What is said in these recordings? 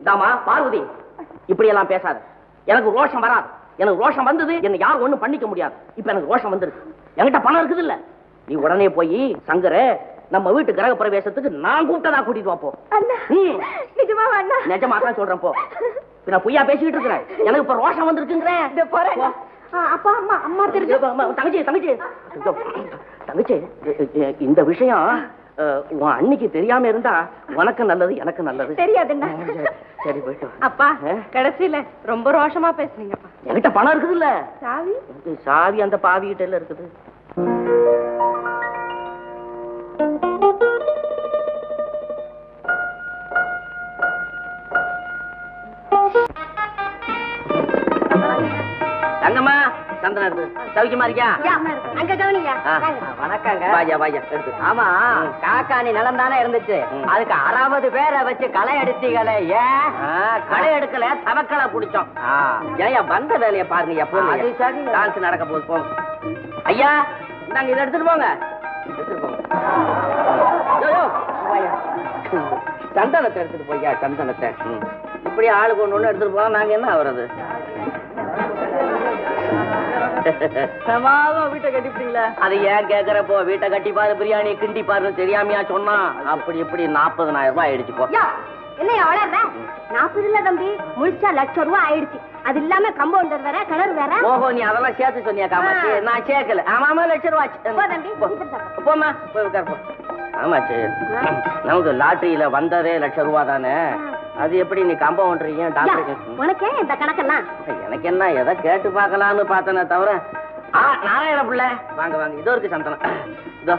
இந்தாமா பார்வதி இப்படி எல்லாம் பேசாத. எனக்கு ரோஷம் வராது. எனக்கு ரோஷம் வந்தது என்ன யாரும் ஒண்ணும் பண்ணிக்க முடியாது. இப்ப எனக்கு ரோஷம் வந்துருக்கு. என்கிட்ட பணம் இருக்குது இல்ல நீ உடனே போய் சங்கர நம்ம வீட்டு கிரக பிரவேசத்துக்கு நான் கூப்பிட்டதா கூட்டிட்டு வா போ அண்ணா ம். நிஜமாவா அண்ணா? நிஜமா தான் சொல்றேன் போ. நான் பொய்யா பேசிக்கிட்டு இருக்கிறேன். எனக்கு இப்ப ரோஷம் வந்திருக்குங்கிறேன் அப்பா அம்மா அம்மா தெரிஞ்சு தங்கச்சி. தங்கச்சி தங்கச்சி இந்த விஷயம் உன் அன்னைக்கு தெரியாம இருந்தா உனக்கு நல்லது எனக்கு நல்லது. தெரியாதுண்ணா சரி, போயிட்டு. அப்பா? கடைசியில ரொம்ப ரோஷமா பேசுனீங்கப்பா. என்கிட்ட பணம் இருக்குது இல்ல சாவி சாவி அந்த பாவி கிட்ட இருக்குது? சவிக்குமா இருக்கியா? அங்க கவனிங்க. ஆ. வணக்கங்க. வாயா வாயா எடுத்து ஆமா காக்காணி நிலம் தானே இருந்துச்சு. அதுக்கு அறுபது பேரை வச்சு களை எடுத்தீங்களே ஏன் களை எடுக்கல தவக்களை குடிச்சோம் ஏயா வந்த வேலையை பாருங்க எப்போ அது சரி. டான்ஸ் நடக்க போகுது போங்க. ஐயா நாங்க இதை எடுத்துட்டு போங்க. எடுத்துட்டு. சந்தனத்தை எடுத்துட்டு போய்யா சந்தனத்தை. இப்படி ஆளுக்கு ஒண்ணு ஒண்ணு எடுத்துட்டு போனா நாங்க என்ன ஆகுறது சமாதம் வீட்டை கட்டிப்பிட்டீங்களா அது ஏன் கேக்குறப்போ வீட்டை கட்டி பாரு பிரியாணி கிண்டி பாரு தெரியாமையா சொன்னா? அப்படி இப்படி நாற்பதனாயிரம் ரூபாய் ஆயிடுச்சு போ. யா என்னையா வளர்ற நாற்பது இல்ல தம்பி முழிச்சா லட்சம் ரூபாய் ஆயிடுச்சு. அது இல்லாம கம்பவுண்டர் வேற கிணறு வேற. ஓஹோ நீ அதெல்லாம் சேர்த்து சொன்னியா காமாச்சி ஆ. நான் சேர்க்கல. ஆமா ஆமா லட்சம் ரூபாய் தம்பி, போய் ஆமாச்சு. நமக்கு லாட்டரியில வந்ததே லட்சம் ரூபா தானே? அது எப்படி நீ கம்பவுண்டரியும் யா, டாக்டர் உனக்கே இந்த கணக்கெல்லாம். எனக்கு என்ன எதை கேட்டு பார்க்கலாம்னு பார்த்தனே தவிர ஆ நாராயண பிள்ளை. வாங்க வாங்க இதோ இருக்கு சந்தனம். இதோ.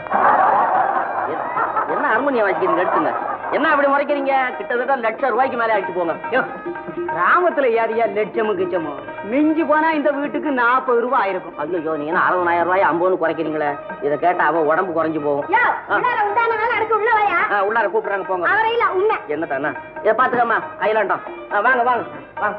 என்ன ஹார்மோனியம் வாசிக்கிறீங்க? எடுத்துங்க. என்ன அப்படி முறைக்கிறீங்க? கிட்டத்தட்ட லட்சம் ரூபாய்க்கு மேலே அடிச்சு போங்க. கிராமத்துல யாரியா லட்சமும் கிச்சமோ மிஞ்சி போனா இந்த வீட்டுக்கு நாற்பது ரூபாய் ஆயிருக்கும். ஐயோ நீங்க என்ன அறுபதாயிரம் ரூபாய் ஐம்பதுன்னு குறைக்கிறீங்களே? இதை கேட்டா அவ உடம்பு குறைஞ்சு போகும். உள்ளார கூப்பிடுறாங்க போங்க. என்ன தானே இதை பாத்துக்கம்மா ஐலாண்டம். ஆ, வாங்க வாங்க வாங்க.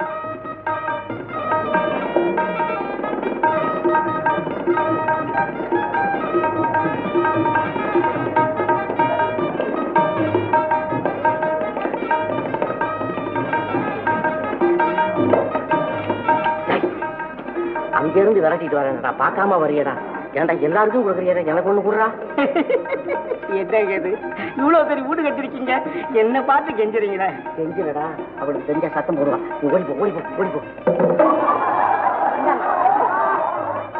விரட்டிட்டு வரேன்டா பார்க்காம வரியடா. ஏன்டா எல்லாருக்கும் கொடுக்குறியடா எனக்கு ஒண்ணு கொடுறா? என்ன இது? இவ்வளவு பெரிய வீடு கட்டிருக்கீங்க என்ன பார்த்து கெஞ்சுறீங்களே செஞ்சுடா அவளுக்கு தெரிஞ்ச சத்தம் போடுவான் ஓடி போ ஓடி போ ஓடி போ.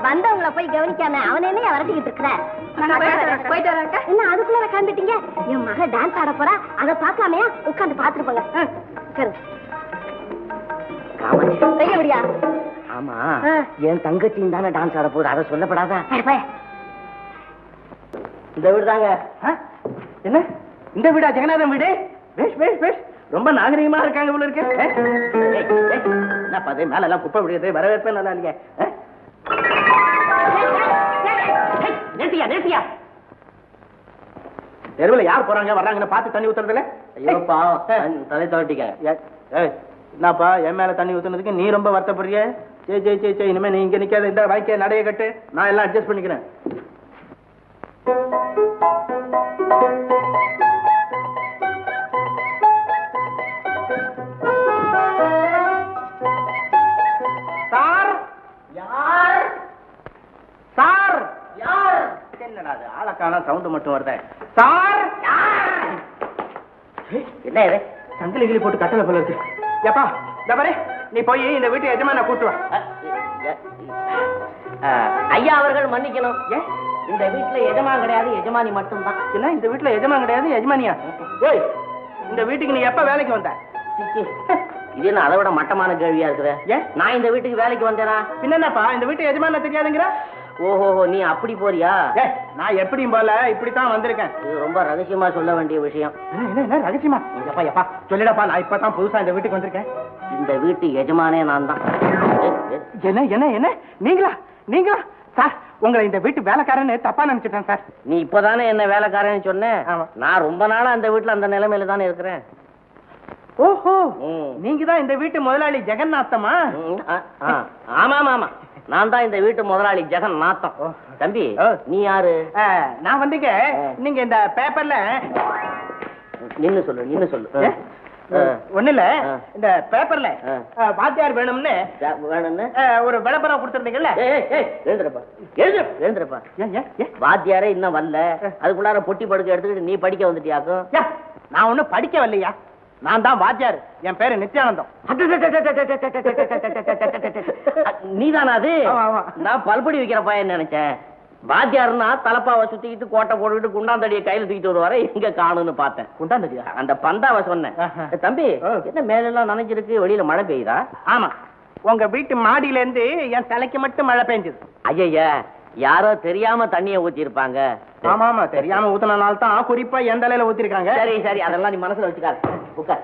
வந்தவங்கள போய் கவனிக்காம அவன் வரட்டிக்கிட்டு இருக்கிற? போயிட்டு வரேன் என்ன அதுக்குள்ள உட்காந்துட்டீங்க என் மக டான்ஸ் ஆட போறா. அதை பார்க்காமையா உட்காந்து பாத்துட்டு போங்க. சரி. என் தங்கச்சியும் தானே டான்ஸ் ஆட போகுது. அதை சொல்லப்படாதா. இந்த வீடு தாங்க. என்ன? இந்த வீடா? ஜெகநாதன் வீடு? பேஷ் பேஷ் பேஷ். ரொம்ப நாகரிகமா இருக்காங்க போல இருக்கு. என்னப்பா அது மேல எல்லாம் குப்பை விடுறது வரவேற்பே நல்லா இல்லையா. ஏய், நிறுத்தியா நிறுத்தியா தெருவில் யார் போறாங்க? வர்றாங்கன்னு பார்த்து தண்ணி ஊத்துறதுல? ஐயோ பாவம். தலை தவட்டிக்க என்னப்பா? என் மேல தண்ணி ஊத்துனதுக்கு நீ ரொம்ப வருத்தப்படுறிய? சே சே சே சே இனிமே நீ இங்க நிக்காத. இந்த வாய்க்க நடைய கட்டு. நான் எல்லாம் அட்ஜஸ்ட் பண்ணிக்கிறேன். சார்! யார்? சார்! யார்? என்னடா அது ஆளக்கான சவுண்ட் மட்டும் வருதே. சார்! யார்? என்ன இது? சங்கிலி கிளி போட்டு கட்டளை போல இருக்கு. ஏப்பா இந்த பாரு. நீ போய் இந்த வீட்டு எஜமான கூட்டு வா. அ, எ- அ, ஐயா அவர்கள் மன்னிக்கணும். இந்த வீட்டுல எஜமான் கிடையாது எஜமானி மட்டும்தான். என்ன இந்த வீட்டுல எஜமான் கிடையாது எஜமானியா? ஏய் இந்த வீட்டுக்கு நீ எப்ப வேலைக்கு வந்த? இது என்ன அதை விட மட்டமான கேள்வியா இருக்குது ஏன்? நான் இந்த வீட்டுக்கு வேலைக்கு வந்தேனா? பின்ன என்னப்பா இந்த வீட்டு எஜமான தெரியாதுங்கிற? ஓஹோஹோ நீ அப்படி போறியா? நான் எப்படியும் போல இப்படித்தான் வந்திருக்கேன். இது ரொம்ப ரகசியமா சொல்ல வேண்டிய விஷயம். என்ன, ரகசியமா? எப்பா எப்பா சொல்லிடப்பா நான் இப்பதான் புதுசா இந்த வீட்டுக்கு வந்திருக்கேன். இந்த வீட்டு எஜமானே நான் தான். என்ன என்ன என்ன? நீங்களா? நீங்களா? சார் உங்களை இந்த வீட்டு வேலைக்காரன்னு தப்பா நினைச்சிட்டேன் சார். நீ இப்பதானே என்ன வேலைக்காரன்னு சொன்ன. நான் ரொம்ப நாளா அந்த வீட்டுல அந்த நிலைமையில தானே இருக்கிறேன். ஓஹோ. நீங்க தான் இந்த வீட்டு முதலாளி ஜெகநாத்தமா. ஆமா ஆமா நான் தான் இந்த வீட்டு முதலாளி ஜெகன் நாத்தம். தம்பி. நீ யாரு? நான் வந்துங்க. நீங்க இந்த பேப்பர்ல நின்னு சொல்லு நின்னு சொல்லு. ஒண்ணு இல்ல. இந்த பேப்பர்ல வாத்தியார் வேணும்னு. வேணும்னு? ஒரு விளம்பரம் கொடுத்திருந்தீங்கல்ல? எழுந்துருப்பா. ஏன்? வாத்தியாரே இன்னும் வரல. அதுக்குள்ளார பொட்டி படுக்க எடுத்துக்கிட்டு நீ படிக்க வந்துட்டியாக்கும்? நான் ஒண்ணும் படிக்க வரலையா நான் தான் வாத்தியார். என் பேரு நித்யானந்தம். நீதானா அது. நான் பல்படி வைக்கிற பையன் நினைச்சேன். வாத்தியார்னா தலப்பாவை சுத்திக்கிட்டு கோட்டை போட்டுக்கிட்டு குண்டாந்தடியை கையில தூக்கிட்டு வருவார எங்க காணும்னு பார்த்தேன். குண்டாந்தடியா? அந்த பந்தாவை சொன்னேன். தம்பி. என்ன மேலெல்லாம் நனைஞ்சிருக்கு வெளியில மழை பெய்யுதா? ஆமா. உங்க வீட்டு மாடியில இருந்து என் தலைக்கு மட்டும் மழை பெஞ்சது. ஐயா யாரோ தெரியாம தண்ணிய ஊத்தி இருப்பாங்க ஆமா ஆமா தெரியாம ஊத்துனனால தான் குறிப்பா என் தலையில ஊத்திருக்காங்க. சரி சரி அதெல்லாம் நீ மனசுல வச்சுக்காத. உட்கார்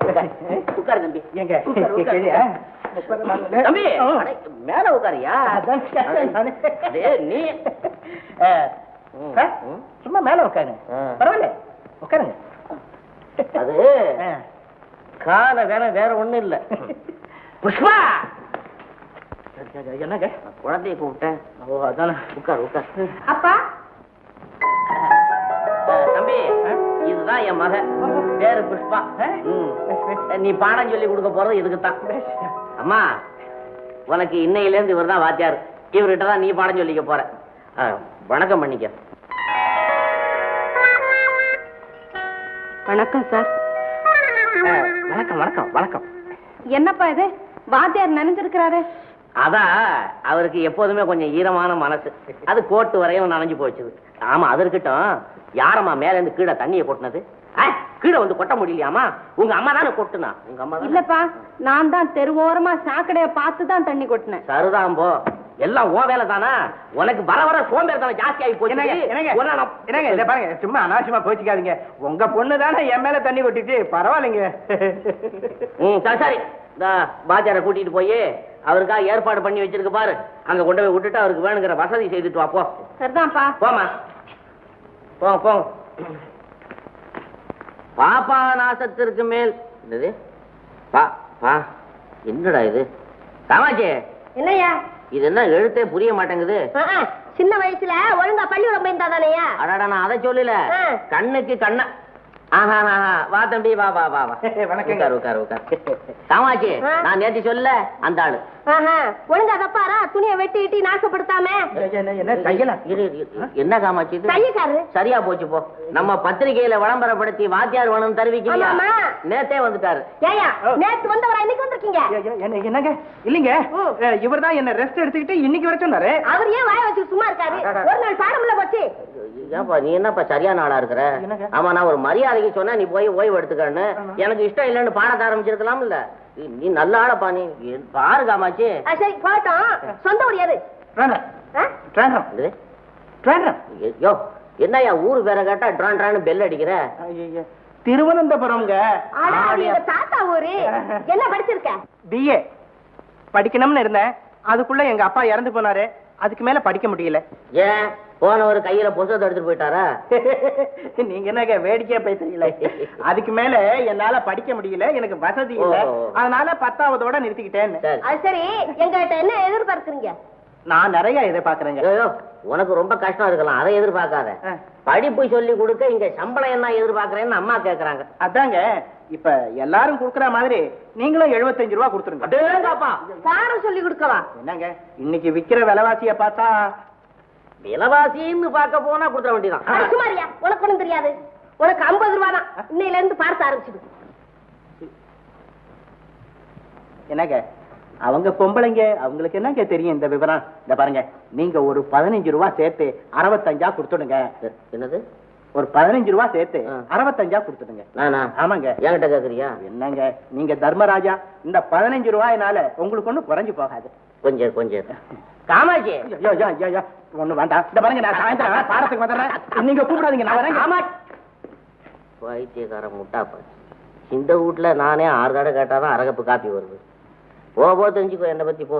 உட்கார். தம்பி. எங்க? தம்பி மேல உட்காரியா? நீ. சும்மா மேல உட்காருங்க. பரவாயில்ல உட்காருங்க. அது. கால வேற வேற ஒண்ணும் இல்ல. புஷ்பா! என்னங்க? குழந்தைய கூப்பிட்டேன். ஓ அதானே. உட்கார் உட்கார். அப்பா. தம்பி இதுதான் என் மகன். பேரு புஷ்பா. நீ பாடம் சொல்லி கொடுக்க போறது இதுக்கு தான் அம்மா உனக்கு இன்னையில இருந்து இவர் தான் வாத்தியார். இவர்கிட்ட தான் நீ பாடம் சொல்லிக்க போற. வணக்கம் பண்ணிக்க வணக்கம் சார். வணக்கம் வணக்கம் வணக்கம். என்னப்பா இது? வாத்தியார் நினைஞ்சிருக்கிறாரு. அதான் அவருக்கு எப்போதுமே கொஞ்சம் ஈரமான மனசு. அது கோட்டு வரையும் நனைஞ்சு போச்சுது. ஆமா அது இருக்கட்டும். யாரம்மா மேல இருந்து கீழே தண்ணியை கொட்டினது? கீழே வந்து கொட்ட முடியலையாமா உங்க அம்மா தானே கொட்டுனா? உங்க அம்மா? இல்லப்பா நான் தான் தெருவோரமா சாக்கடைய பார்த்து தான் தண்ணி கொட்டினேன். சரிதான் போ. எல்லாம் உன் வேலை தானா? உனக்கு வர வர சோம்பேறி தானே ஜாஸ்தி ஆகி போச்சு. என்னங்க இத பாருங்க சும்மா அனாவசியமா கோச்சிக்காதீங்க. உங்க பொண்ணு தானே என் மேல தண்ணி கொட்டிட்டு பரவாயில்லைங்க. ம் சரி சரி. இந்த பாஜாரை கூட்டிட்டு போய் அவருக்காக ஏற்பாடு பண்ணி வச்சிருக்கு பாரு. அங்க கொண்டு போய் விட்டுட்டு அவருக்கு வேணுங்கிற வசதி செய்துட்டு வா போ. சரிதான்ப்பா. போமா போங்க போங்க பாப்பா நாசத்திற்கு மேல். என்னது? பா பா. என்னடா இது? காமாச்சி என்னய்யா? இது என்ன எழுத்தே புரிய மாட்டேங்குது? சின்ன வயசுல ஒழுங்கா பள்ளிக்கூடம் போயிருந்தா தானேயா அடாடா நான் அதை சொல்லல. கண்ணுக்கு கண்ண ஆஹா ஆஹா வா தம்பி வா வா வா வா. வணக்கங்க. உட்கார் உட்கார் உட்கார். காமாச்சி ஆ. நான் நேத்து சொல்ல அந்த ஆளு. ஒழுங்கா தப்பாரா துணியை வெட்டி இட்டி நாசப்படுத்தாம? என்ன இது? தையக்காரு சரியா போச்சு போ. நம்ம பத்திரிகையில விளம்பரப்படுத்தி வாத்தியார் வேணும் தருவிக்கலையா. நேத்தே வந்துட்டாரு. ஏயா. நேத்து வந்தவரா? இன்னைக்கு வந்திருக்கீங்க? என்னங்க? இல்லைங்க. இவர் தான் என்ன ரெஸ்ட் எடுத்துக்கிட்டு இன்னைக்கு வர சொன்னாரு. அவர் ஏன் வாய வச்சு சும்மா இருக்காரு? ஒரு நாள் பாடம் இல்ல போச்சு ஏன்பா நீ என்னப்பா சரியான ஆளா இருக்கிற? ஆமா நான் ஒரு மரியாதைக்கு சொன்னா நீ போய் ஓய்வு எடுத்துக்கன்னு. எனக்கு இஷ்டம் இல்லைன்னு பாடத்தை ஆரம்பிச்சிருக்கலாம் இல்ல நீ- நல்ல ஆளப்பா நீ பாரு காமாச்சி ஆ, சரி போட்டோம் சொந்த ஊர் யாரு ட்ராண்டா ஆ? ட்ராண்டா இது? ட்ராண்டா யோ என்னய்யா ஊரு பேரை கேட்டா ட்ரான் ட்ரான்னு பெல் அடிக்கிற. திருவனந்தபுரம்ங்க. எங்க தாத்தா ஊரு. என்ன படிச்சிருக்க? பிஏ படிக்கணும்னு இருந்தேன். அதுக்குள்ள எங்க அப்பா இறந்து போனாரு. அதுக்கு மேல படிக்க முடியல. ஏன்? போனவர் கையில புத்தகத்தை எடுத்துட்டு போயிட்டாரா? நீங்க என்னங்க வேடிக்கையா பேசுறீங்களே? அதுக்கு மேல என்னால படிக்க முடியல எனக்கு வசதி இல்ல. அதனால பத்தாவதோட நிறுத்திக்கிட்டேன்னு சரி. எங்ககிட்ட என்ன எதிர்பார்க்கறீங்க? நான் நிறைய எதிர்பார்க்கறேங்க. உனக்கு ரொம்ப கஷ்டம் இருக்கலாம். அதை எதிர்பார்க்காத. படிப்பு சொல்லி கொடுக்க இங்க சம்பளம் என்ன எதிர்பார்க்கறேன்னு அம்மா கேக்குறாங்க. அதாங்க இப்ப எல்லாரும் குடுக்கற மாதிரி நீங்களும் 75 ரூபா கொடுத்துருங்க. சொல்லி கொடுக்கவா என்னங்க இன்னைக்கு விக்கிற விலைவாசிய பார்த்தா விலவாசின்னு பார்க்க போனா கொடுத்துட வேண்டியதான் சும்மாரியா உனக்கு ஒண்ணும் தெரியாது. உனக்கு ஐம்பது ரூபா தான். இன்னையில இருந்து பார்த்து ஆரம்பிச்சுது என்னங்க? அவங்க பொம்பளைங்க அவங்களுக்கு என்னங்க தெரியும் இந்த விவரம்? இந்த பாருங்க நீங்க ஒரு பதினஞ்சு ரூபா சேர்த்து அறுபத்தஞ்சா கொடுத்துடுங்க. என்னது? ஒரு பதினஞ்சு ரூபா சேர்த்து. அறுபத்தஞ்சா கொடுத்துடுங்க. நானா? ஆமாங்க. என்கிட்ட கேக்குறியா? என்னங்க? நீங்க தர்மராஜா இந்த பதினஞ்சு ரூபாயினால உங்களுக்கு ஒண்ணும் குறைஞ்சு போகாது. கொஞ்சம் கொஞ்சம். காமாட்சி. ஐயோ, ஐயோ, ஐயோ, ஒண்ணும் வேண்டாம். இந்த பாருங்க நான் சாயந்தரம் பாடத்துக்கு வந்துடுறேன். நீங்க கூப்பிடாதீங்க நான் வரேன் காமா பைத்தியக்கார முட்டாப்பா இந்த வீட்டுல நானே ஆறு தடவை கேட்டாதான் அரகப்பு காப்பி வருது. போ போ தெரிஞ்சுக்கோ என்னை பத்தி போ.